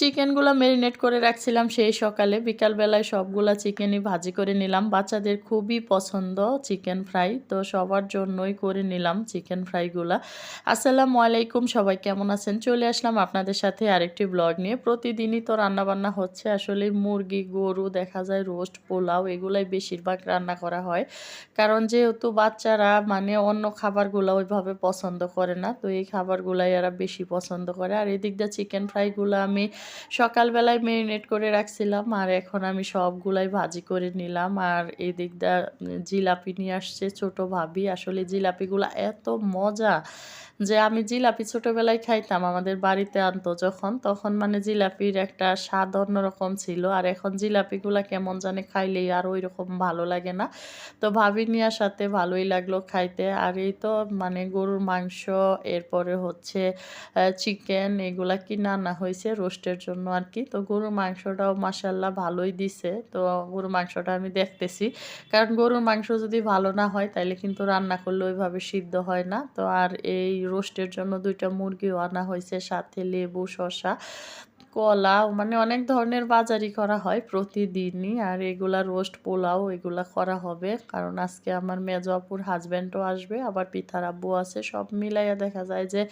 চিকেনগুলা marinate করে রাখছিলাম সেই সকালে। বিকালবেলায় সবগুলা চিকেনই ভাজি করে নিলাম। বাচ্চাদের খুবই পছন্দ চিকেন ফ্রাই, তো সবার জন্যই করে নিলাম চিকেন ফ্রাইগুলা। আসসালামু আলাইকুম, সবাই কেমন আছেন? চলে আসলাম আপনাদের সাথে আরেকটি ব্লগ নিয়ে। প্রতিদিনই তো রান্নাবান্না হচ্ছে, আসলে মুরগি, গরু, দেখা যায় রোস্ট পোলাও, এগুলাই বেশিরভাগ রান্না করা হয়। কারণ যেহেতু বাচ্চারা মানে অন্য খাবারগুলো ওইভাবে পছন্দ করে না, তো এই খাবারগুলাই এরা বেশি পছন্দ করে। আর এদিক দিয়ে চিকেন ফ্রাইগুলো আমি সকালবেলায় মেরিনেট করে রাখছিলাম, আর এখন আমি সবগুলাই ভাজি করে নিলাম। আর এই দিক জিলাপি নিয়ে আসছে ছোট ভাবি। আসলে জিলাপিগুলো এত মজা যে আমি জিলাপি ছোটোবেলায় খাইতাম, আমাদের বাড়িতে আনতো যখন। তখন মানে জিলাপির একটা স্বাদ অন্যরকম ছিল। আর এখন জিলাপিগুলো কেমন জানে খাইলেই আর ওই রকম ভালো লাগে না। তো ভাবি নেওয়ার সাথে ভালোই লাগল খাইতে। আর এই তো মানে গরুর মাংস, এরপরে হচ্ছে চিকেন এগুলা কিনে না হয়েছে রোস্টের জন্য আর কি তো গরুর মাংসটাও মাসাল্লাহ ভালোই দিছে। তো গরুর মাংসটা আমি দেখতেছি। কারণ গরুর মাংস যদি ভালো না হয় তাহলে কিন্তু রান্না করলে ওইভাবে সিদ্ধ হয় না। তো আর এই রোস্টের জন্য দুইটা মুরগিও আনা হয়েছে, সাথে লেবু, শসা। কলা মানে অনেক ধরনের বাজারই করা হয় প্রতিদিনই। আর এগুলা রোস্ট পোলাও, এগুলা করা হবে। কারণ আজকে আমার মেজো আপুর হাজব্যান্ডও আসবে, আবার পিঠার আব্বু আছে। সব মিলাইয়া দেখা যায় যে,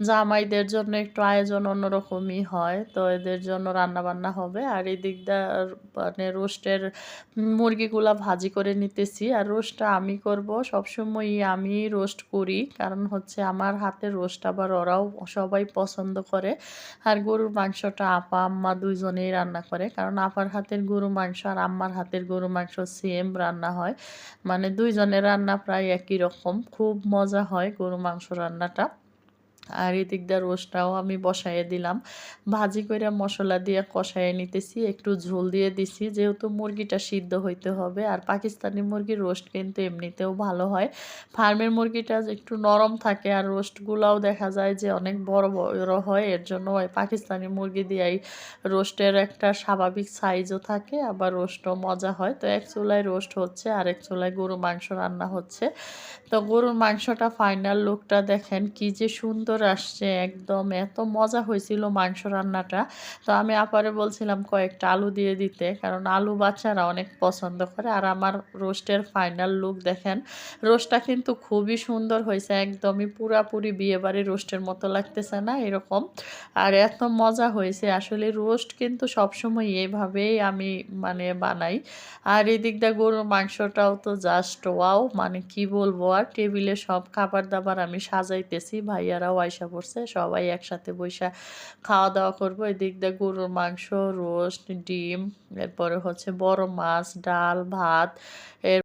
জামাইদের জন্য একটু আয়োজন অন্যরকমই হয়। তো এদের জন্য রান্না বান্না হবে। আর এই দিকটা মানে রোস্টের মুরগিগুলা ভাজি করে নিতেছি। আর রোস্টটা আমি করব। সবসময়ই আমি রোস্ট করি। কারণ হচ্ছে আমার হাতের রোস্ট আবার ওরাও সবাই পছন্দ করে। আর গরুর মাংসটা আপা, আম্মা দুইজনেই রান্না করে। কারণ আপার হাতের গরু মাংস আর আম্মার হাতের গরু মাংস সেম রান্না হয়। মানে দুইজনের রান্না প্রায় একই রকম। খুব মজা হয় গরু মাংস রান্নাটা। আর এদিক দিয়ে রোস্টটাও আমি বসাইয়ে দিলাম। ভাজি করে মশলা দিয়ে কষাইয়ে নিতেছি, একটু ঝোল দিয়ে দিছি। যেহেতু মুরগিটা সিদ্ধ হইতে হবে, আর পাকিস্তানি মুরগির রোস্ট কিন্তু এমনিতেও ভালো হয়। ফার্মের মুরগিটা একটু নরম থাকে, আর রোস্টগুলাও দেখা যায় যে অনেক বড় বড় হয়। এর জন্য পাকিস্তানি মুরগি দিয়েই রোস্টের একটা স্বাভাবিক সাইজও থাকে, আবার রোস্টও মজা হয়। তো এক চুলায় রোস্ট হচ্ছে, আর এক চুলায় গরু মাংস রান্না হচ্ছে। তো গরুর মাংসটা ফাইনাল লুকটা দেখেন কি যে সুন্দর সুন্দর আসছে একদম। এত মজা হয়েছিল মাংস রান্নাটা। তো আমি আপারে বলছিলাম কয়েকটা আলু দিয়ে দিতে, কারণ আলু বাচ্চারা অনেক পছন্দ করে। আর আমার রোস্টের ফাইনাল লুক দেখেন, রোস্টটা কিন্তু খুবই সুন্দর হয়েছে, একদমই পুরাপুরি বিয়েবাড়ি রোস্টের মতো লাগতেছে না এরকম। আর এত মজা হয়েছে, আসলে রোস্ট কিন্তু সবসময় এভাবেই আমি মানে বানাই। আর এদিক দিয়ে গরুর মাংসটাও তো জাস্ট ওয়াও মানে কি বলব, আর টেবিলে সব খাবার দাবার আমি সাজাইতেছি, ভাইয়ারাও পয়সা পড়ছে, সবাই একসাথে বৈশা খাওয়া দাওয়া করব। এদিক দিয়ে গরুর মাংস, রোস্ট, ডিম, এরপরে হচ্ছে বড় মাছ, ডাল, ভাত, এর